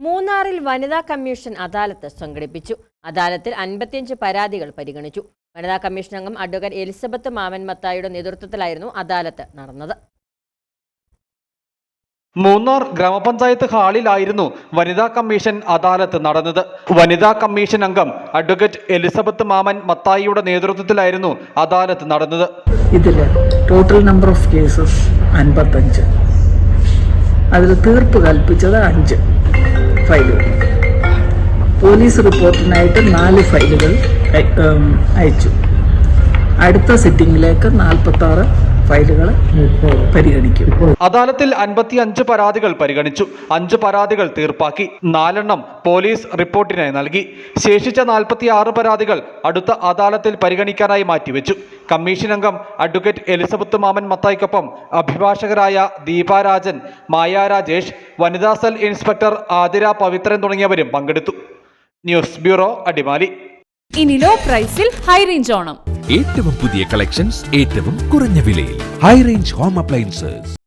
മൂന്നാറിൽ വനിതാ കമ്മീഷൻ അദാലത്ത് സംഘടിപ്പിച്ചു. അദാലത്തിൽ അൻപത്തിയഞ്ച് പരാതികൾ പരിഗണിച്ചു. വനിതാ കമ്മീഷൻ അംഗം അഡ്വക്കേറ്റ് എലിസബത്ത് മാമൻ മത്തായിയുടെ നേതൃത്വത്തിലായിരുന്നു അദാലത്ത് നടന്നത്. മൂന്നാർ ഗ്രാമപഞ്ചായത്ത് ഹാളിലായിരുന്നു വനിതാ കമ്മീഷൻ അദാലത്ത് നടന്നത്. വനിതാ കമ്മീഷൻ അംഗം അഡ്വക്കേറ്റ് എലിസബത്ത് മാമൻ മത്തായിയുടെ നേതൃത്വത്തിലായിരുന്നു അദാലത്ത് നടന്നത്. ഇതിൽ ടോട്ടൽ നമ്പർ ഓഫ് കേസസ് അൻപത്തഞ്ച് അതിൽ തീർപ്പ് കൽപ്പിച്ചത് അഞ്ച്. ഫയലുകൾ പോലീസ് റിപ്പോർട്ടിനായിട്ട് നാല് ഫയലുകൾ അയച്ചു. അടുത്ത സിറ്റിംഗിലേക്ക് നാൽപ്പത്തി ആറ് ഫയലുകൾ പരിഗണിക്കും. അദാലത്തിൽ അൻപത്തി അഞ്ച് പരാതികൾ പരിഗണിച്ചു. അഞ്ച് പരാതികൾ തീർപ്പാക്കി. നാലെണ്ണം പോലീസ് റിപ്പോർട്ടിനായി നൽകി. ശേഷിച്ച നാൽപ്പത്തി ആറ് പരാതികൾ അടുത്ത അദാലത്തിൽ പരിഗണിക്കാനായി മാറ്റിവെച്ചു. കമ്മീഷൻ അംഗം അഡ്വക്കേറ്റ് എലിസബത്ത് മാമൻ മത്തായിക്കൊപ്പം അഭിഭാഷകരായ ദീപാരാജൻ മായ രാജേഷ് വനിതാ സെൽ ഇൻസ്പെക്ടർ ആതിര പവിത്രൻ തുടങ്ങിയവരും പങ്കെടുത്തു. News bureau Adimali. ഇനി ലോ പ്രൈസിൽ ഹൈ റേഞ്ച് ഓണം. ഏറ്റവും പുതിയ കളക്ഷൻസ് ഏറ്റവും കുറഞ്ഞ വിലയിൽ. High range home appliances